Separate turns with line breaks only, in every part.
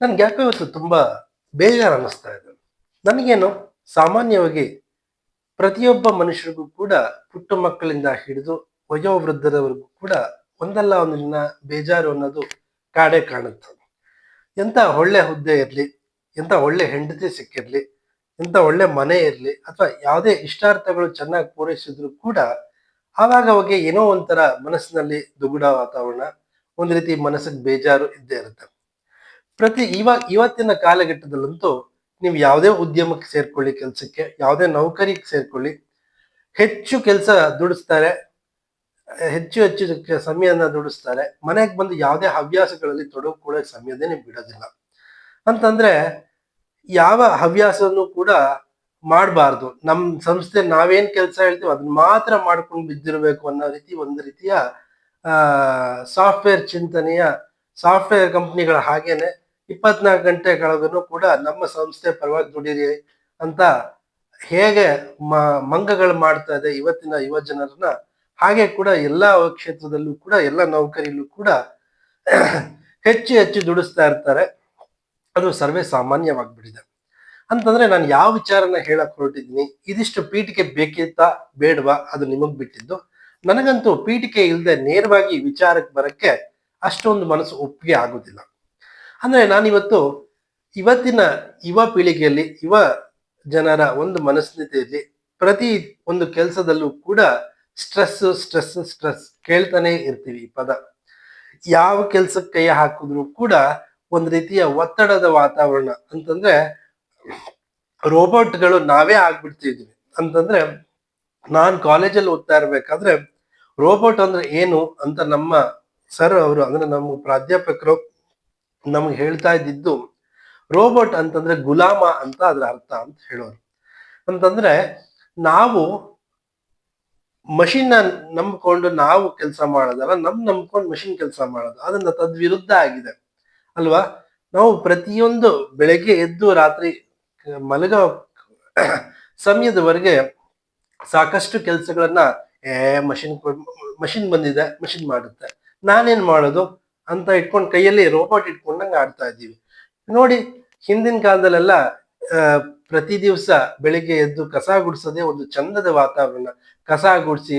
ನನ್ಗೆ ಯಾಕೋ ಇವತ್ತು ತುಂಬಾ ಬೇಜಾರು ಅನ್ನಿಸ್ತಾ ಇದೆ. ನನಗೇನು, ಸಾಮಾನ್ಯವಾಗಿ ಪ್ರತಿಯೊಬ್ಬ ಮನುಷ್ಯರಿಗೂ ಕೂಡ ಪುಟ್ಟ ಮಕ್ಕಳಿಂದ ಹಿಡಿದು ವಯೋವೃದ್ಧರವರೆಗೂ ಕೂಡ ಒಂದಲ್ಲ ಒಂದು ದಿನ ಬೇಜಾರು ಅನ್ನೋದು ಕಾಡೇ ಕಾಣುತ್ತೆ. ಎಂತ ಒಳ್ಳೆ ಹುದ್ದೆ ಇರಲಿ ಎಂತ ಒಳ್ಳೆ ಹೆಂಡತಿ ಸಿಕ್ಕಿರಲಿ ಎಂತ ಒಳ್ಳೆ ಮನೆ ಇರಲಿ, ಅಥವಾ ಯಾವುದೇ ಇಷ್ಟಾರ್ಥಗಳು ಚೆನ್ನಾಗಿ ಪೂರೈಸಿದ್ರು ಕೂಡ ಆವಾಗ ಅವಾಗ ಏನೋ ಒಂಥರ ಮನಸ್ಸಿನಲ್ಲಿ ದುಗುಡ ವಾತಾವರಣ, ಒಂದ್ ರೀತಿ ಮನಸ್ಸಿಗೆ ಬೇಜಾರು ಇದ್ದೇ ಇರುತ್ತೆ. ಪ್ರತಿ ಇವಾಗ ಇವತ್ತಿನ ಕಾಲಘಟ್ಟದಲ್ಲಂತೂ ನೀವು ಯಾವುದೇ ಉದ್ಯಮಕ್ಕೆ ಸೇರ್ಕೊಳ್ಳಿ ಕೆಲಸಕ್ಕೆ, ಯಾವುದೇ ನೌಕರಿಗೆ ಸೇರ್ಕೊಳ್ಳಿ. ಹೆಚ್ಚು ಕೆಲಸ ದುಡಿಸ್ತಾರೆ, ಹೆಚ್ಚು ಹೆಚ್ಚು ಸಮಯನ ದುಡಿಸ್ತಾರೆ. ಮನೆಗೆ ಬಂದು ಯಾವುದೇ ಹವ್ಯಾಸಗಳಲ್ಲಿ ತೊಡಗಿಕೊಳ್ಳೋ ಸಮಯನೇ ಬಿಡೋದಿಲ್ಲ. ಅಂತಂದ್ರೆ ಯಾವ ಹವ್ಯಾಸವನ್ನು ಕೂಡ ಮಾಡಬಾರ್ದು. ನಮ್ಮ ಸಂಸ್ಥೆ ನಾವೇನ್ ಕೆಲಸ ಹೇಳ್ತೀವಿ ಅದನ್ನ ಮಾತ್ರ ಮಾಡ್ಕೊಂಡು ಬಿದ್ದಿರಬೇಕು ಅನ್ನೋ ರೀತಿ ಒಂದು ರೀತಿಯ ಸಾಫ್ಟ್ವೇರ್ ಚಿಂತನೆಯ, ಸಾಫ್ಟ್ವೇರ್ ಕಂಪ್ನಿಗಳ ಹಾಗೇನೆ ಇಪ್ಪತ್ನಾಲ್ಕು ಗಂಟೆಗಳವರೆಗೂ ಕೂಡ ನಮ್ಮ ಸಂಸ್ಥೆ ಪರವಾಗಿ ದುಡಿರಿ ಅಂತ ಹೇಗೆ ಮ, ಮಂಗಗಳು ಮಾಡ್ತಾ ಇದೆ ಇವತ್ತಿನ ಯುವ ಜನರನ್ನ, ಹಾಗೆ ಕೂಡ ಎಲ್ಲ ಕ್ಷೇತ್ರದಲ್ಲೂ ಕೂಡ, ಎಲ್ಲ ನೌಕರಿಯಲ್ಲೂ ಕೂಡ ಹೆಚ್ಚು ಹೆಚ್ಚು ದುಡಿಸ್ತಾ ಇರ್ತಾರೆ. ಅದು ಸರ್ವೇ ಸಾಮಾನ್ಯವಾಗ್ಬಿಟ್ಟಿದೆ. ಅಂತಂದ್ರೆ ನಾನು ಯಾವ ವಿಚಾರನ ಹೇಳಕ್ ಹೊರಟಿದ್ದೀನಿ, ಇದಿಷ್ಟು ಪೀಠಿಕೆ ಬೇಕಿತ್ತಾ ಬೇಡವಾ ಅದು ನಿಮಗ್ ಬಿಟ್ಟಿದ್ದು. ನನಗಂತೂ ಪೀಠಿಕೆ ಇಲ್ಲದೆ ನೇರವಾಗಿ ವಿಚಾರಕ್ಕೆ ಬರಕ್ಕೆ ಅಷ್ಟೊಂದು ಮನಸ್ಸು ಒಪ್ಪಿಗೆ ಆಗುದಿಲ್ಲ. ಅಂದ್ರೆ ನಾನಿವತ್ತು ಇವತ್ತಿನ ಯುವ ಪೀಳಿಗೆಯಲ್ಲಿ, ಯುವ ಜನರ ಒಂದು ಮನಸ್ಥಿತಿಯಲ್ಲಿ ಪ್ರತಿ ಒಂದು ಕೆಲಸದಲ್ಲೂ ಕೂಡ ಸ್ಟ್ರೆಸ್ ಸ್ಟ್ರೆಸ್ ಸ್ಟ್ರೆಸ್ ಕೇಳ್ತಾನೆ ಇರ್ತೀವಿ ಈ ಪದ. ಯಾವ ಕೆಲ್ಸಕ್ಕೆ ಕೈ ಹಾಕಿದ್ರು ಕೂಡ ಒಂದು ರೀತಿಯ ಒತ್ತಡದ ವಾತಾವರಣ ಅಂತಂದ್ರೆ ರೋಬೋಟ್ಗಳು ನಾವೇ ಆಗ್ಬಿಡ್ತಿದ್ವಿ ಅಂತಂದ್ರೆ ನಾನು ಕಾಲೇಜಲ್ಲಿ ಓದ್ತಾ ಇರ್ಬೇಕಾದ್ರೆ ರೋಬೋಟ್ ಅಂದ್ರೆ ಏನು ಅಂತ ನಮ್ಮ ಸರ್ ಅವರು ಅಂದ್ರೆ ನಮ್ಮ ಪ್ರಾಧ್ಯಾಪಕರು ನಮ್ಗೆ ಹೇಳ್ತಾ ಇದ್ದಿದ್ದು ರೋಬೋಟ್ ಅಂತಂದ್ರೆ ಗುಲಾಮ ಅಂತ ಅದ್ರ ಅರ್ಥ ಅಂತ ಹೇಳೋರು. ಅಂತಂದ್ರೆ ನಾವು ಮಷಿನ್ ನಂಬ್ಕೊಂಡು ನಾವು ಕೆಲಸ ಮಾಡೋದಲ್ಲ, ನಮ್ ನಂಬ್ಕೊಂಡು ಮಷಿನ್ ಕೆಲಸ ಮಾಡೋದು, ಅದನ್ನ ತದ್ವಿರುದ್ಧ ಆಗಿದೆ. ಅಲ್ವಾ? ನಾವು ಪ್ರತಿಯೊಂದು ಬೆಳಗ್ಗೆ ಎದ್ದು ರಾತ್ರಿ ಮಲಗ ಸಮಯದವರೆಗೆ ಸಾಕಷ್ಟು ಕೆಲಸಗಳನ್ನ, ಏ, ಮಷಿನ್ ಮಷಿನ್ ಬಂದಿದೆ, ಮಷಿನ್ ಮಾಡುತ್ತೆ. ನಾನೇನ್ ಮಾಡೋದು? ಅಂತ ಇಟ್ಕೊಂಡು ಕೈಯಲ್ಲಿ ರೋಬೋಟ್ ಇಟ್ಕೊಂಡಂಗೆ ಆಡ್ತಾ ಇದ್ದೀವಿ. ನೋಡಿ, ಹಿಂದಿನ ಕಾಲದಲ್ಲೆಲ್ಲ ಪ್ರತಿ ದಿವಸ ಬೆಳಿಗ್ಗೆ ಎದ್ದು ಕಸ ಗುಡಿಸೋದೇ ಒಂದು ಚಂದದ ವಾತಾವರಣ. ಕಸ ಗುಡಿಸಿ,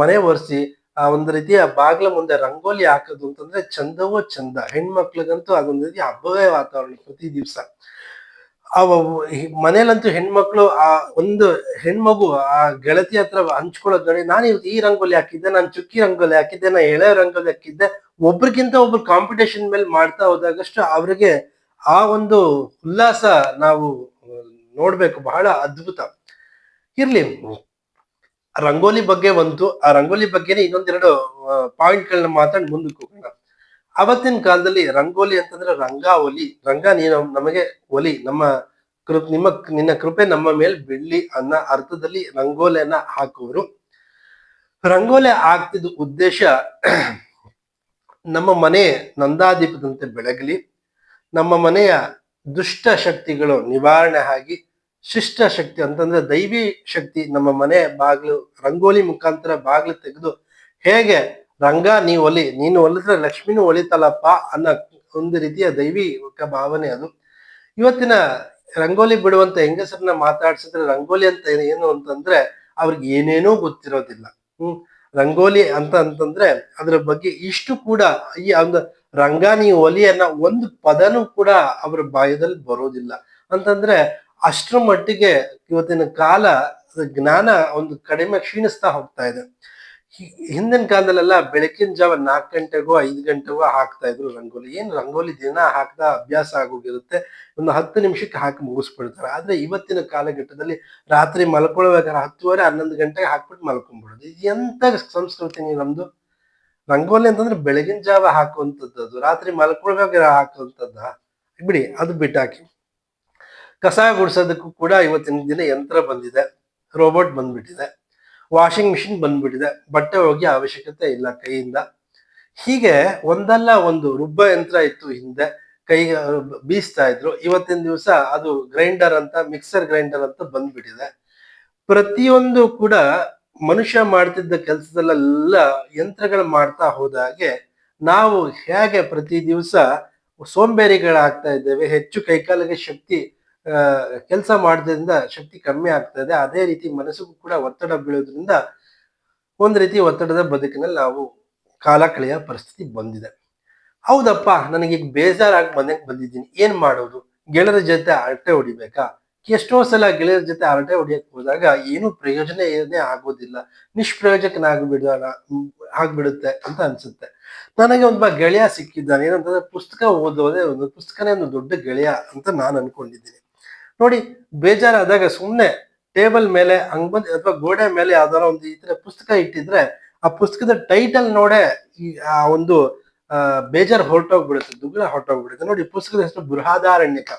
ಮನೆ ಒರೆಸಿ, ಆ ಒಂದು ರೀತಿಯ ಬಾಗ್ಲ ಮುಂದೆ ರಂಗೋಲಿ ಹಾಕೋದು ಅಂತಂದ್ರೆ ಚಂದವೋ ಚಂದ. ಹೆಣ್ಮಕ್ಳಿಗಂತೂ ಅದೊಂದು ರೀತಿ ಹಬ್ಬವೇ ವಾತಾವರಣ ಪ್ರತಿ ದಿವಸ. ಅವ ಮನೇಲಂತೂ ಹೆಣ್ಮಕ್ಳು ಆ ಒಂದು ಹೆಣ್ಮಗು ಆ ಗೆಳತಿ ಹತ್ರ ಹಂಚ್ಕೊಳ್ಳೋದ್ ನೋಡಿ, ನಾನು ಇವತ್ತು ಈ ರಂಗೋಲಿ ಹಾಕಿದ್ದೆ, ನಾನು ಚುಕ್ಕಿ ರಂಗೋಲಿ ಹಾಕಿದ್ದೆ, ನಾನು ಎಳೆ ರಂಗೋಲಿ ಹಾಕಿದ್ದೆ, ಒಬ್ರಿಗಿಂತ ಒಬ್ರು ಕಾಂಪಿಟೇಷನ್ ಮೇಲೆ ಮಾಡ್ತಾ ಹೋದಾಗಷ್ಟು ಅವ್ರಿಗೆ ಆ ಒಂದು ಉಲ್ಲಾಸ ನಾವು ನೋಡ್ಬೇಕು, ಬಹಳ ಅದ್ಭುತ. ಇರ್ಲಿ, ರಂಗೋಲಿ ಬಗ್ಗೆ ಬಂತು ಆ ರಂಗೋಲಿ ಬಗ್ಗೆನೇ ಇನ್ನೊಂದೆರಡು ಪಾಯಿಂಟ್ಗಳನ್ನ ಮಾತಾಡಿ ಮುಂದಕ್ಕೆ ಹೋಗೋಣ. ಅವತ್ತಿನ ಕಾಲದಲ್ಲಿ ರಂಗೋಲಿ ಅಂತಂದ್ರೆ ರಂಗಾವಲಿ ರಂಗ ನೀನು ನಮಗೆ ಒಲಿ. ನಮ್ಮ ಕೃ, ನಿಮ್ಮ ನಿನ್ನ ಕೃಪೆ ನಮ್ಮ ಮೇಲೆ ಬಿಡ್ಲಿ ಅನ್ನೋ ಅರ್ಥದಲ್ಲಿ ರಂಗೋಲಿಯನ್ನ ಹಾಕುವರು. ರಂಗೋಲಿ ಹಾಕ್ತಿದ್ದ ಉದ್ದೇಶ ನಮ್ಮ ಮನೆ ನಂದಾದೀಪದಂತೆ ಬೆಳಗಲಿ. ನಮ್ಮ ಮನೆಯ ದುಷ್ಟ ಶಕ್ತಿಗಳು ನಿವಾರಣೆ ಆಗಿ ಶಿಷ್ಟ ಶಕ್ತಿ ಅಂತಂದ್ರೆ ದೈವಿ ಶಕ್ತಿ ನಮ್ಮ ಮನೆ ಬಾಗಿಲು, ರಂಗೋಲಿ ಮುಖಾಂತರ ಬಾಗಿಲು ತೆಗೆದು ಹೇಗೆ ರಂಗ, ನೀ ಒಲಿ. ನೀನು ಒಲಿದ್ರೆ ಲಕ್ಷ್ಮಿನೂ ಒಲಿತಲ್ಲಪ್ಪ ಅನ್ನೋ ಒಂದು ರೀತಿಯ ದೈವಿ ಭಾವನೆ ಅದು. ಇವತ್ತಿನ ರಂಗೋಲಿ ಬಿಡುವಂತ ಹೆಂಗಸರನ್ನ ಮಾತಾಡ್ಸಿದ್ರೆ ರಂಗೋಲಿ ಅಂತ ಏನು ಅಂತಂದ್ರೆ ಅವ್ರಿಗೆ ಏನೇನೂ ಗೊತ್ತಿರೋದಿಲ್ಲ. ಹ್ಮ್. ರಂಗೋಲಿ ಅಂತ ಅಂತಂದ್ರೆ ಅದ್ರ ಬಗ್ಗೆ ಇಷ್ಟು ಕೂಡ ಈ ಒಂದು ರಂಗಾನಿ ಒಲಿ ಅನ್ನೋ ಒಂದು ಪದನೂ ಕೂಡ ಅವ್ರ ಬಾಯದಲ್ಲಿ ಬರೋದಿಲ್ಲ. ಅಂತಂದ್ರೆ ಅಷ್ಟರ ಮಟ್ಟಿಗೆ ಇವತ್ತಿನ ಕಾಲ ಜ್ಞಾನ ಒಂದು ಕಡಿಮೆ ಕ್ಷೀಣಿಸ್ತಾ ಹೋಗ್ತಾ ಇದೆ. ಹಿಂದಿನ ಕಾಲದಲ್ಲೆಲ್ಲ ಬೆಳಕಿನ ಜಾವ ನಾಲ್ಕು ಗಂಟೆಗೋ ಐದು ಗಂಟೆಗೋ ಹಾಕ್ತಾ ಇದ್ರು ರಂಗೋಲಿ. ಏನು ರಂಗೋಲಿ ದಿನ ಹಾಕ್ತಾ ಅಭ್ಯಾಸ ಆಗೋಗಿರುತ್ತೆ. ಒಂದು ಹತ್ತು ನಿಮಿಷಕ್ಕೆ ಹಾಕಿ ಮುಗಿಸ್ಬಿಡ್ತಾರೆ. ಆದ್ರೆ ಇವತ್ತಿನ ಕಾಲಘಟ್ಟದಲ್ಲಿ ರಾತ್ರಿ ಮಲ್ಕೊಳ್ಬೇಕಾದ್ರೆ ಹತ್ತುವರೆ, ಹನ್ನೊಂದು ಗಂಟೆಗೆ ಹಾಕ್ಬಿಟ್ಟು ಮಲ್ಕೊಂಡ್ಬಿಡೋದು. ಇದು ಎಂತ ಸಂಸ್ಕೃತಿ ನಮ್ದು? ರಂಗೋಲಿ ಅಂತಂದ್ರೆ ಬೆಳಗಿನ ಜಾವ ಹಾಕುವಂಥದ್ದು ಅದು. ರಾತ್ರಿ ಮಲ್ಕೊಳ್ಬೇಕಾದ್ರೆ ಹಾಕುವಂಥದ್ದ? ಬಿಡಿ, ಅದು ಬಿಟ್ಟಾಕಿ. ಕಸ ಗುಡಿಸೋದಕ್ಕೂ ಕೂಡ ಇವತ್ತಿನ ದಿನ ಯಂತ್ರ ಬಂದಿದೆ. ರೋಬೋಟ್ ಬಂದ್ಬಿಟ್ಟಿದೆ. ವಾಷಿಂಗ್ ಮಿಷಿನ್ ಬಂದ್ಬಿಟ್ಟಿದೆ. ಬಟ್ಟೆ ಒಗೆಯೋ ಅವಶ್ಯಕತೆ ಇಲ್ಲ ಕೈಯಿಂದ. ಹೀಗೆ ಒಂದಲ್ಲ ಒಂದು ರುಬ್ಬ ಯಂತ್ರ ಇತ್ತು ಹಿಂದೆ. ಕೈ, ಬೀಸ್ತಾ ಇದ್ರು. ಇವತ್ತಿನ ದಿವಸ ಅದು ಗ್ರೈಂಡರ್ ಅಂತ ಮಿಕ್ಸರ್ ಗ್ರೈಂಡರ್ ಅಂತ ಬಂದ್ಬಿಟ್ಟಿದೆ. ಪ್ರತಿಯೊಂದು ಕೂಡ ಮನುಷ್ಯ ಮಾಡ್ತಿದ್ದ ಕೆಲಸದಲ್ಲೆಲ್ಲ ಯಂತ್ರಗಳು ಮಾಡ್ತಾ ಹೋದಾಗೆ ನಾವು ಹೇಗೆ ಪ್ರತಿ ದಿವಸ ಸೋಂಬೇರಿಗಳಾಗ್ತಾ ಇದ್ದೇವೆ, ಹೆಚ್ಚು ಕೈಕಾಲಿಗೆ ಶಕ್ತಿ ಕೆಲಸ ಮಾಡೋದ್ರಿಂದ ಶಕ್ತಿ ಕಮ್ಮಿ ಆಗ್ತದೆ. ಅದೇ ರೀತಿ ಮನಸ್ಸಿಗೂ ಕೂಡ ಒತ್ತಡ ಬೀಳೋದ್ರಿಂದ ಒಂದು ರೀತಿ ಒತ್ತಡದ ಬದುಕಿನಲ್ಲಿ ನಾವು ಕಾಲ ಕಳೆಯ ಪರಿಸ್ಥಿತಿ ಬಂದಿದೆ. ಹೌದಪ್ಪ ನನಗೆ ಈಗ ಬೇಜಾರಾಗಿ ಮನೆಗೆ ಬಂದಿದ್ದೀನಿ. ಏನು ಮಾಡೋದು? ಗೆಳೆಯರ ಜೊತೆ ಹರಟೆ ಹೊಡಿಬೇಕಾ? ಎಷ್ಟೋ ಸಲ ಗೆಳೆಯರ ಜೊತೆ ಹರಟೆ ಹೊಡಿಯಕ್ಕೆ ಹೋದಾಗ ಏನು ಪ್ರಯೋಜನ ಏನೇ ಆಗೋದಿಲ್ಲ. ನಿಷ್ಪ್ರಯೋಜಕನಾಗ್ಬಿಡ ಆಗ್ಬಿಡುತ್ತೆ ಅಂತ ಅನ್ಸುತ್ತೆ. ನನಗೆ ಒಬ್ಬ ಗೆಳೆಯ ಸಿಕ್ಕಿದ್ದಾನೆ. ಏನಂತಂದ್ರೆ ಪುಸ್ತಕ ಓದೋದೇ ಒಂದು ಪುಸ್ತಕನೇ ಒಂದು ದೊಡ್ಡ ಗೆಳೆಯ ಅಂತ ನಾನು ಅನ್ಕೊಂಡಿದ್ದೀನಿ. ನೋಡಿ, ಬೇಜಾರಾದಾಗ ಸುಮ್ಮನೆ ಟೇಬಲ್ ಮೇಲೆ ಹಂಗ್ ಅಥವಾ ಗೋಡೆ ಮೇಲೆ ಯಾವ್ದಾರ ಒಂದು ಈ ತರ ಪುಸ್ತಕ ಇಟ್ಟಿದ್ರೆ ಆ ಪುಸ್ತಕದ ಟೈಟಲ್ ನೋಡೇ ಈ ಆ ಒಂದು ಬೇಜಾರ್ ಹೊರಟೋಗ್ಬಿಡುತ್ತೆ ದುಗ್ಗಳ ಹೊರಟೋಗ್ಬಿಡುತ್ತೆ. ನೋಡಿ, ಪುಸ್ತಕದ ಹೆಸರು ಬೃಹದಾರಣ್ಯಕ.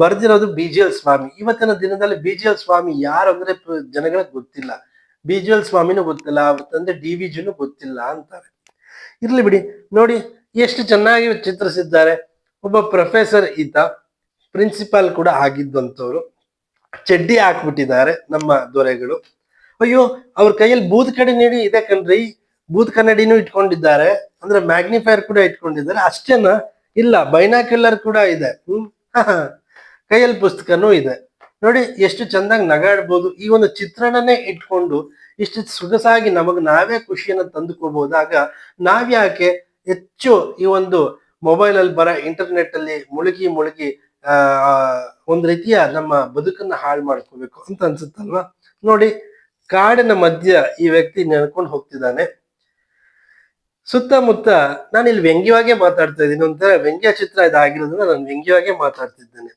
ಬರ್ದಿರೋದು ಬಿ ಜಿ ಎಲ್ ಸ್ವಾಮಿ. ಇವತ್ತಿನ ದಿನದಲ್ಲಿ ಬಿ ಜಿ ಎಲ್ ಸ್ವಾಮಿ ಯಾರು ಅಂದ್ರೆ ಜನಗಳಿಗೆ ಗೊತ್ತಿಲ್ಲ. ಬಿ ಜಿ ಎಲ್ ಸ್ವಾಮಿನೂ ಗೊತ್ತಿಲ್ಲ ಅವ್ರ ತಂದೆ ಡಿ ವಿ ಜಿನೂ ಗೊತ್ತಿಲ್ಲ ಅಂತಾರೆ. ಇರ್ಲಿ ಬಿಡಿ. ನೋಡಿ, ಎಷ್ಟು ಚೆನ್ನಾಗಿ ಚಿತ್ರಿಸಿದ್ದಾರೆ. ಒಬ್ಬ ಪ್ರೊಫೆಸರ್ ಈತ. ಪ್ರಿನ್ಸಿಪಾಲ್ ಕೂಡ ಆಗಿದ್ದಂಥವ್ರು. ಚಡ್ಡಿ ಹಾಕ್ಬಿಟ್ಟಿದ್ದಾರೆ ನಮ್ಮ ದೊರೆಗಳು. ಅಯ್ಯೋ, ಅವ್ರ ಕೈಯಲ್ಲಿ ಬೂದ್ ಕಡೆ ನೀಡಿ ಇದೆ ಕಣ್ರಿ. ಬೂತ್ ಕನ್ನಡಿನೂ ಇಟ್ಕೊಂಡಿದ್ದಾರೆ. ಅಂದ್ರೆ ಮ್ಯಾಗ್ನಿಫೈರ್ ಕೂಡ ಇಟ್ಕೊಂಡಿದ್ದಾರೆ. ಅಷ್ಟೇನ? ಇಲ್ಲ ಬೈನಾಕ್ಯುಲರ್ ಕೂಡ ಇದೆ. ಕೈಯಲ್ಲಿ ಪುಸ್ತಕನೂ ಇದೆ. ನೋಡಿ, ಎಷ್ಟು ಚಂದಾಗಿ ನಗಾಡ್ಬೋದು. ಈ ಒಂದು ಚಿತ್ರಣನೇ ಇಟ್ಕೊಂಡು ಇಷ್ಟು ಸೊಗಸಾಗಿ ನಮಗ್ ನಾವೇ ಖುಷಿಯನ್ನ ತಂದುಕೋಬಹುದಾಗ ನಾವ್ಯಾಕೆ ಹೆಚ್ಚು ಈ ಒಂದು ಮೊಬೈಲ್ ಅಲ್ಲಿ ಬರ ಇಂಟರ್ನೆಟ್ ಅಲ್ಲಿ ಮುಳುಗಿ ಮುಳುಗಿ ಒಂದ್ ರೀತಿಯ ನಮ್ಮ ಬದುಕನ್ನ ಹಾಳು ಮಾಡ್ಕೋಬೇಕು ಅಂತ ಅನ್ಸುತ್ತಲ್ವಾ? ನೋಡಿ, ಕಾಡಿನ ಮಧ್ಯ ಈ ವ್ಯಕ್ತಿ ನೆನ್ಕೊಂಡು ಹೋಗ್ತಿದ್ದಾನೆ. ಸುತ್ತಮುತ್ತ, ನಾನು ಇಲ್ಲಿ ವ್ಯಂಗ್ಯವಾಗೇ ಮಾತಾಡ್ತಾ ಇದ್ದೀನಿ ಒಂಥರ ವ್ಯಂಗ್ಯ ಚಿತ್ರ ಇದಾಗಿರೋದ್ರಿಂದ ನಾನು ವ್ಯಂಗ್ಯವಾಗೇ ಮಾತಾಡ್ತಿದ್ದೇನೆ.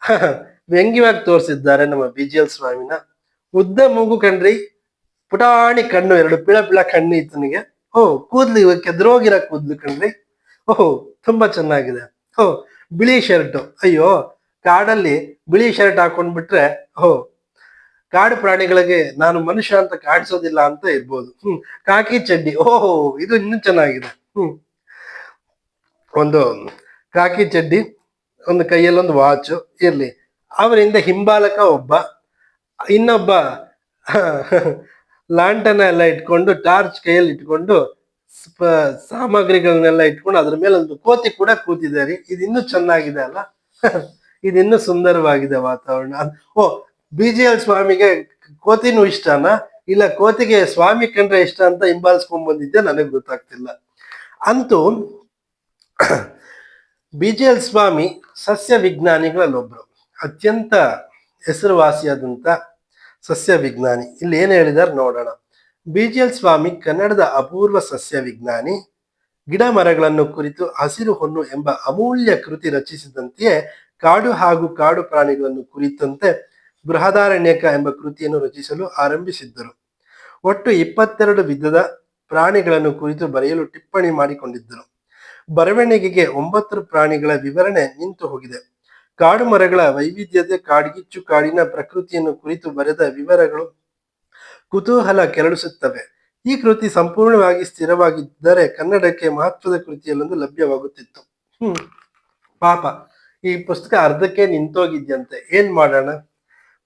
ವ್ಯಂಗ್ಯವಾಗಿ ತೋರಿಸಿದ್ದಾರೆ ನಮ್ಮ ಬಿ ಜಿ ಎಲ್ ಸ್ವಾಮಿನ. ಉದ್ದ ಮೂಗು ಕಣ್ರಿ, ಪುಟಾಣಿ ಕಣ್ಣು, ಎರಡು ಪಿಳ ಪಿಳ ಕಣ್ಣು ಇತ್ತನಿಗೆ. ಓಹ್, ಕೂದ್ಲು ಇವಾಗ ಕೆದ್ರೋಗಿರ ಕೂದ್ಲು ಕಣ್ರಿ. ಓಹೋ, ತುಂಬಾ ಚೆನ್ನಾಗಿದೆ. ಓ ಬಿಳಿ ಶರ್ಟ್. ಅಯ್ಯೋ, ಕಾಡಲ್ಲಿ ಬಿಳಿ ಶರ್ಟ್ ಹಾಕೊಂಡ್ಬಿಟ್ರೆ, ಹೋ, ಕಾಡು ಪ್ರಾಣಿಗಳಿಗೆ ನಾನು ಮನುಷ್ಯ ಅಂತ ಕಾಣಿಸೋದಿಲ್ಲ ಅಂತ ಇರ್ಬೋದು. ಹ್ಮ್, ಕಾಕಿ ಚಡ್ಡಿ. ಓಹೋ, ಇದು ಇನ್ನೂ ಚೆನ್ನಾಗಿದೆ. ಹ್ಮ್, ಒಂದು ಕಾಕಿ ಚಡ್ಡಿ, ಒಂದು ಕೈಯಲ್ಲಿ ಒಂದು ವಾಚ್ ಇರ್ಲಿ. ಅವರಿಂದ ಹಿಂಬಾಲಕ ಒಬ್ಬ, ಇನ್ನೊಬ್ಬ ಲಾಂಟನ ಎಲ್ಲ ಇಟ್ಕೊಂಡು, ಟಾರ್ಚ್ ಕೈಯಲ್ಲಿ ಇಟ್ಕೊಂಡು ಸಾಮಗ್ರಿಗಳನ್ನೆಲ್ಲ ಇಟ್ಕೊಂಡು ಅದ್ರ ಮೇಲೆ ಒಂದು ಕೋತಿ ಕೂಡ ಕೂತಿದ್ದಾರೆ ಇದು ಚೆನ್ನಾಗಿದೆ ಅಲ್ಲ? ಇದಿನ್ನೂ ಸುಂದರವಾಗಿದೆ ವಾತಾವರಣ. ಓ, ಬಿ ಜಿ ಎಲ್ ಸ್ವಾಮಿಗೆ ಕೋತಿನೂ ಇಷ್ಟನಾ? ಇಲ್ಲ, ಕೋತಿಗೆ ಸ್ವಾಮಿ ಕಂಡ್ರೆ ಇಷ್ಟ ಅಂತ ಹಿಂಬಾಲಿಸ್ಕೊಂಡ್ ಬಂದಿದ್ದೆ ನನಗೆ ಗೊತ್ತಾಗ್ತಿಲ್ಲ. ಅಂತೂ ಬಿ ಜಿ ಎಲ್ ಸ್ವಾಮಿ ಸಸ್ಯ ವಿಜ್ಞಾನಿಗಳಲ್ಲೊಬ್ರು ಅತ್ಯಂತ ಹೆಸರುವಾಸಿಯಾದಂಥ ಸಸ್ಯ ವಿಜ್ಞಾನಿ. ಇಲ್ಲಿ ಏನ್ ಹೇಳಿದಾರೆ ನೋಡೋಣ. ಬಿ ಜಿ ಎಲ್ ಸ್ವಾಮಿ ಕನ್ನಡದ ಅಪೂರ್ವ ಸಸ್ಯ ವಿಜ್ಞಾನಿ. ಗಿಡ ಮರಗಳನ್ನು ಕುರಿತು ಹಸಿರು ಹೊನ್ನು ಎಂಬ ಅಮೂಲ್ಯ ಕೃತಿ ರಚಿಸಿದಂತೆಯೇ ಕಾಡು ಹಾಗೂ ಕಾಡು ಪ್ರಾಣಿಗಳನ್ನು ಕುರಿತಂತೆ ಬೃಹದಾರಣ್ಯಕ ಎಂಬ ಕೃತಿಯನ್ನು ರಚಿಸಲು ಆರಂಭಿಸಿದ್ದರು. ಒಟ್ಟು ಇಪ್ಪತ್ತೆರಡು ವಿಧದ ಪ್ರಾಣಿಗಳನ್ನು ಕುರಿತು ಬರೆಯಲು ಟಿಪ್ಪಣಿ ಮಾಡಿಕೊಂಡಿದ್ದರು. ಬರವಣಿಗೆಗೆ ಒಂಬತ್ತು ಪ್ರಾಣಿಗಳ ವಿವರಣೆ ನಿಂತು ಹೋಗಿದೆ. ಕಾಡು ಮರಗಳ ವೈವಿಧ್ಯತೆ ಕಾಡ್ಗಿಚ್ಚು ಕಾಡಿನ ಪ್ರಕೃತಿಯನ್ನು ಕುರಿತು ಬರೆದ ವಿವರಗಳು ಕುತೂಹಲ ಕೆರಳಿಸುತ್ತವೆ. ಈ ಕೃತಿ ಸಂಪೂರ್ಣವಾಗಿ ಸ್ಥಿರವಾಗಿದ್ದರೆ ಕನ್ನಡಕ್ಕೆ ಮಹತ್ವದ ಕೃತಿಯಲ್ಲೊಂದು ಲಭ್ಯವಾಗುತ್ತಿತ್ತು. ಹ್ಮ್. ಪಾಪ, ಈ ಪುಸ್ತಕ ಅರ್ಧಕ್ಕೆ ನಿಂತೋಗಿದ್ಯಂತೆ. ಏನ್ ಮಾಡೋಣ?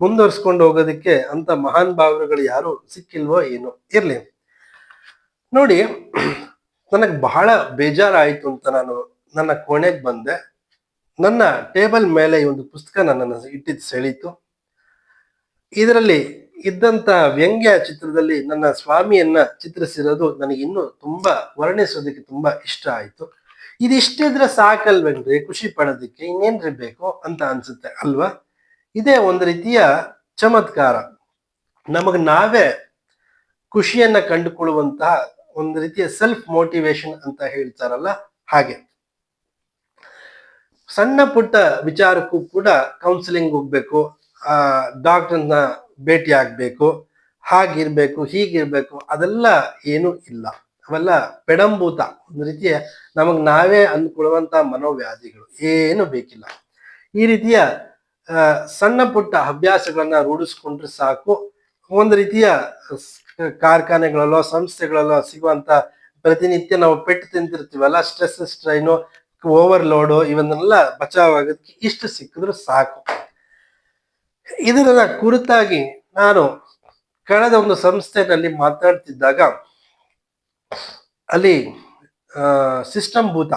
ಮುಂದುವರ್ಸ್ಕೊಂಡು ಹೋಗೋದಕ್ಕೆ ಅಂತ ಮಹಾನ್ ಭಾವರುಗಳು ಯಾರು ಸಿಕ್ಕಿಲ್ವೋ ಏನೋ. ಇರ್ಲಿ. ನೋಡಿ, ನನಗೆ ಬಹಳ ಬೇಜಾರಾಯಿತು ಅಂತ ನಾನು ನನ್ನ ಕೋಣೆಗೆ ಬಂದೆ. ನನ್ನ ಟೇಬಲ್ ಮೇಲೆ ಈ ಒಂದು ಪುಸ್ತಕ ನನ್ನನ್ನು ಇಟ್ಟಿದ್ದು ಸೆಳೀತು. ಇದರಲ್ಲಿ ಇದ್ದಂತ ವ್ಯಂಗ್ಯ ಚಿತ್ರದಲ್ಲಿ ನನ್ನ ಸ್ವಾಮಿಯನ್ನ ಚಿತ್ರಿಸಿರೋದು ನನಗೆ ಇನ್ನೂ ತುಂಬಾ ವರ್ಣಿಸೋದಕ್ಕೆ ತುಂಬಾ ಇಷ್ಟ ಆಯ್ತು. ಇದಿಷ್ಟಿದ್ರೆ ಸಾಕಲ್ವೇನ್ರಿ? ಖುಷಿ ಪಡೋದಕ್ಕೆ ಇನ್ನೇನ್ರಿ ಬೇಕು ಅಂತ ಅನ್ಸುತ್ತೆ ಅಲ್ವಾ? ಇದೇ ಒಂದು ರೀತಿಯ ಚಮತ್ಕಾರ. ನಮಗ್ ನಾವೇ ಖುಷಿಯನ್ನ ಕಂಡುಕೊಳ್ಳುವಂತಹ ಒಂದು ರೀತಿಯ ಸೆಲ್ಫ್ ಮೋಟಿವೇಶನ್ ಅಂತ ಹೇಳ್ತಾರಲ್ಲ ಹಾಗೆ. ಸಣ್ಣ ಪುಟ್ಟ ವಿಚಾರಕ್ಕೂ ಕೂಡ ಕೌನ್ಸಿಲಿಂಗ್ ಹೋಗ್ಬೇಕು. ಆ ಡಾಕ್ಟರ್ನ ಭೇಟಿ ಹಾಗಿರಬೇಕು, ಹಾಗಿರ್ಬೇಕು ಹೀಗಿರ್ಬೇಕು ಅದೆಲ್ಲ ಏನು ಇಲ್ಲ. ಅವೆಲ್ಲ ಪೆಡಂಭೂತ ಒಂದು ರೀತಿಯ ನಮಗೆ ನಾವೇ ಅಂದ್ಕೊಳ್ಳುವಂತ ಮನೋವ್ಯಾಧಿಗಳು, ಏನು ಬೇಕಿಲ್ಲ. ಈ ರೀತಿಯ ಸಣ್ಣ ಪುಟ್ಟ ಅಭ್ಯಾಸಗಳನ್ನ ರೂಢಿಸ್ಕೊಂಡ್ರೆ ಸಾಕು. ಒಂದು ರೀತಿಯ ಕಾರ್ಖಾನೆಗಳಲ್ಲೋ, ಸಂಸ್ಥೆಗಳಲ್ಲೋ ಸಿಗುವಂತ ಪ್ರತಿನಿತ್ಯ ನಾವು ಪೆಟ್ಟು ತಿಂತಿರ್ತೀವಲ್ಲ ಸ್ಟ್ರೆಸ್ ಸ್ಟ್ರೈನು, ಓವರ್ಲೋಡು, ಇವನ್ನೆಲ್ಲ ಬಚಾವಾಗೋದಕ್ಕೆ ಇಷ್ಟು ಸಿಕ್ಕಿದ್ರು ಸಾಕು. ಇದರ ಕುರಿತಾಗಿ ನಾನು ಕಳೆದ ಒಂದು ಸಂಸ್ಥೆನಲ್ಲಿ ಮಾತಾಡ್ತಿದ್ದಾಗ ಅಲ್ಲಿ ಸಿಸ್ಟಮ್ ಭೂತ,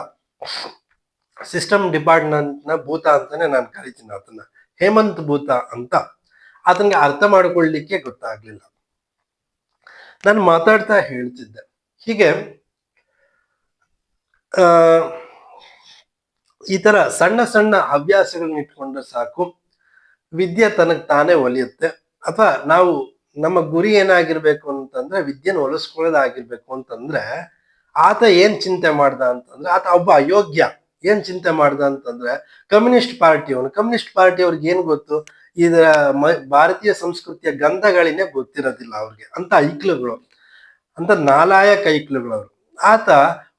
ಸಿಸ್ಟಮ್ ಡಿಪಾರ್ಟ್ಮೆಂಟ್ನ ಭೂತ ಅಂತಾನೆ ನಾನು ಕರಿತೀನಿ ಅದನ್ನ ಹೇಮಂತ್ ಭೂತ ಅಂತ ಆತನಿಗೆ ಅರ್ಥ ಮಾಡಿಕೊಳ್ಳಿಕ್ಕೆ ಗೊತ್ತಾಗ್ಲಿಲ್ಲ. ನಾನು ಮಾತಾಡ್ತಾ ಹೇಳ್ತಿದ್ದೆ. ಹೀಗೆ ಈ ತರ ಸಣ್ಣ ಸಣ್ಣ ಹವ್ಯಾಸಗಳನ್ನ ಇಟ್ಕೊಂಡ್ರೆ ಸಾಕು. ವಿದ್ಯೆ ತನಗ್ ತಾನೇ ಒಲಿಯುತ್ತೆ. ಅಥವಾ ನಾವು ನಮ್ಮ ಗುರಿ ಏನಾಗಿರ್ಬೇಕು ಅಂತಂದ್ರೆ ವಿದ್ಯೆನ ಒಲಿಸ್ಕೊಳ್ಳೋದಾಗಿರ್ಬೇಕು ಅಂತಂದ್ರೆ ಆತ ಏನ್ ಚಿಂತೆ ಮಾಡ್ದ ಅಂತಂದ್ರೆ ಆತ ಒಬ್ಬ ಅಯೋಗ್ಯ. ಏನ್ ಚಿಂತೆ ಮಾಡ್ದ ಅಂತಂದ್ರೆ ಕಮ್ಯುನಿಸ್ಟ್ ಪಾರ್ಟಿಯವನು. ಕಮ್ಯುನಿಸ್ಟ್ ಪಾರ್ಟಿ ಅವ್ರಿಗೆ ಏನ್ ಗೊತ್ತು? ಇದರ ಭಾರತೀಯ ಸಂಸ್ಕೃತಿಯ ಗಂಧಗಳಿನೇ ಗೊತ್ತಿರೋದಿಲ್ಲ ಅವ್ರಿಗೆ. ಅಂತ ಐಕ್ಲುಗಳು. ಅಂತ ನಾಲಾಯಕ ಐಕ್ಲುಗಳು ಅವರು. ಆತ,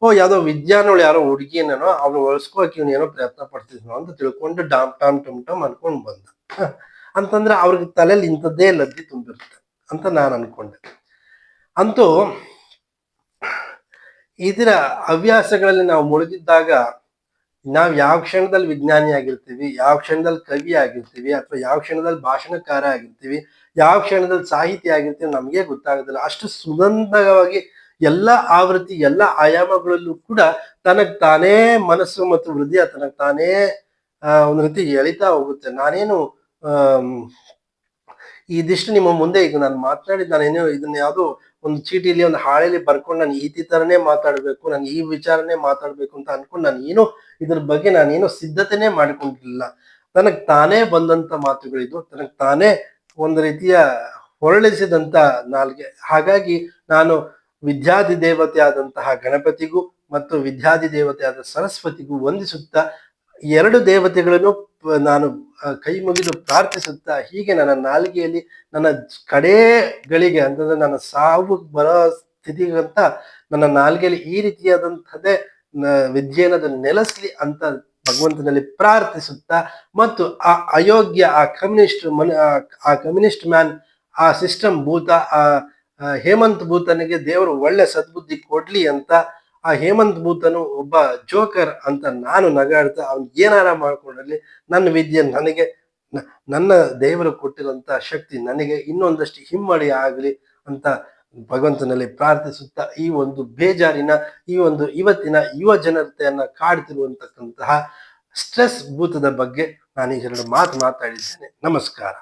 ಓ, ಯಾವ್ದೋ ವಿಜ್ಞಾನಗಳು ಯಾರೋ ಹುಡುಗಿನೇನೋ ಅವ್ನು ಒಳ್ಸ್ಕೋಕ್ ಇವ್ನು ಏನೋ ಪ್ರಯತ್ನ ಪಡ್ತಿದ್ನೋ ಅಂತ ತಿಳ್ಕೊಂಡು ಡಾಮ್, ಟಾಮ್, ಟಮ್ ಟಮ್ ಅನ್ಕೊಂಡು ಬಂದ. ಅಂತಂದ್ರೆ ಅವ್ರಿಗೆ ತಲೆಯಲ್ಲಿ ಇಂಥದ್ದೇ ಲದ್ದಿ ತುಂಬಿರುತ್ತೆ ಅಂತ ನಾನು ಅನ್ಕೊಂಡೆ. ಅಂತೂ ಇದರ ಹವ್ಯಾಸಗಳಲ್ಲಿ ನಾವು ಮುಳುಗಿದ್ದಾಗ ನಾವು ಯಾವ ಕ್ಷಣದಲ್ಲಿ ವಿಜ್ಞಾನಿ ಆಗಿರ್ತೀವಿ, ಯಾವ ಕ್ಷಣದಲ್ಲಿ ಕವಿ ಆಗಿರ್ತೀವಿ, ಅಥವಾ ಯಾವ ಕ್ಷಣದಲ್ಲಿ ಭಾಷಣಕಾರ ಆಗಿರ್ತೀವಿ, ಯಾವ ಕ್ಷಣದಲ್ಲಿ ಸಾಹಿತಿ ಆಗಿರ್ತೀವಿ ನಮಗೆ ಗೊತ್ತಾಗೋದಿಲ್ಲ. ಅಷ್ಟು ಸುಗಂಧವಾಗಿ ಎಲ್ಲ ಆವೃತ್ತಿ, ಎಲ್ಲ ಆಯಾಮಗಳಲ್ಲೂ ಕೂಡ ತನಗ್ ತಾನೇ ಮನಸ್ಸು ಮತ್ತು ಹೃದಯ ತನಗ್ ತಾನೇ ಒಂದು ರೀತಿ ಎಳಿತಾ ಹೋಗುತ್ತೆ. ನಾನೇನು ಇದಿಷ್ಟು ನಿಮ್ಮ ಮುಂದೆ ಈಗ ನಾನು ಮಾತನಾಡಿದ್ ನಾನೇನು ಇದನ್ನ ಯಾವುದೋ ಒಂದು ಚೀಟಿಲಿ, ಒಂದು ಹಾಳೆಲಿ ಬರ್ಕೊಂಡು ನಾನು ಈ ತರನೇ ಮಾತಾಡ್ಬೇಕು, ನಾನು ಈ ವಿಚಾರನೇ ಮಾತಾಡ್ಬೇಕು ಅಂತ ಅನ್ಕೊಂಡು ನಾನು ಏನು ಇದ್ರ ಬಗ್ಗೆ ನಾನೇನು ಸಿದ್ಧತೆನೇ ಮಾಡಿಕೊಂಡಿರ್ಲಿಲ್ಲ ನನಗೆ ತಾನೇ ಬಂದಂತ ಮಾತುಗಳಿದು ನನಗೆ ತಾನೇ ಒಂದು ರೀತಿಯ ಹೊರಳಿಸಿದಂತ ನಾಲ್ಗೆ. ಹಾಗಾಗಿ ನಾನು ವಿದ್ಯಾದಿ ದೇವತೆ ಆದಂತಹ ಗಣಪತಿಗೂ ಮತ್ತು ವಿದ್ಯಾದಿ ದೇವತೆ ಆದ ಸರಸ್ವತಿಗೂ ವಂದಿಸುತ್ತಾ ಎರಡು ದೇವತೆಗಳನ್ನು ನಾನು ಕೈ ಮುಗಿದು ಪ್ರಾರ್ಥಿಸುತ್ತಾ ಹೀಗೆ ನನ್ನ ನಾಲಿಗೆಯಲ್ಲಿ ನನ್ನ ಕಡೇ ಗಳಿಗೆ ಅಂತಂದ್ರೆ ನನ್ನ ಸಾವು ಬರೋ ಸ್ಥಿತಿಗಂತ ನನ್ನ ನಾಲ್ಗೆಯಲ್ಲಿ ಈ ರೀತಿಯಾದಂಥದ್ದೇ ವಿದ್ಯೆಯನ್ನು ನೆಲೆಸಲಿ ಅಂತ ಭಗವಂತನಲ್ಲಿ ಪ್ರಾರ್ಥಿಸುತ್ತಾ ಮತ್ತು ಆ ಅಯೋಗ್ಯ, ಆ ಕಮ್ಯುನಿಸ್ಟ್ ಮನ, ಆ- ಕಮ್ಯುನಿಸ್ಟ್ ಮ್ಯಾನ್, ಆ ಸಿಸ್ಟಮ್ ಭೂತ ಆ, ಹೇಮಂತ್ ಭೂತನಿಗೆ ದೇವರು ಒಳ್ಳೆ ಸದ್ಬುದ್ಧಿ ಕೊಡ್ಲಿ ಅಂತ ಆ ಹೇಮಂತ್ ಭೂತನು ಒಬ್ಬ ಜೋಕರ್ ಅಂತ ನಾನು ನಗಾಡ್ತಾ ಅವ್ನು ಏನಾರ ಮಾಡ್ಕೊಂಡಲ್ಲಿ ನನ್ನ ವಿದ್ಯೆ ನನಗೆ ನನ್ನ ದೇವರು ಕೊಟ್ಟಿರುವಂತ ಶಕ್ತಿ ನನಗೆ ಇನ್ನೊಂದಷ್ಟು ಹಿಮ್ಮಡಿ ಆಗಲಿ ಅಂತ ಭಗವಂತನಲ್ಲಿ ಪ್ರಾರ್ಥಿಸುತ್ತಾ ಈ ಒಂದು ಬೇಜಾರಿನ, ಈ ಒಂದು ಇವತ್ತಿನ ಯುವ ಜನತೆಯನ್ನ ಕಾಡ್ತಿರುವಂತಕ್ಕಂತಹ ಸ್ಟ್ರೆಸ್ ಭೂತದ ಬಗ್ಗೆ ನಾನು ಈ ಎರಡು ಮಾತು ಮಾತಾಡಿದ್ದೇನೆ. ನಮಸ್ಕಾರ.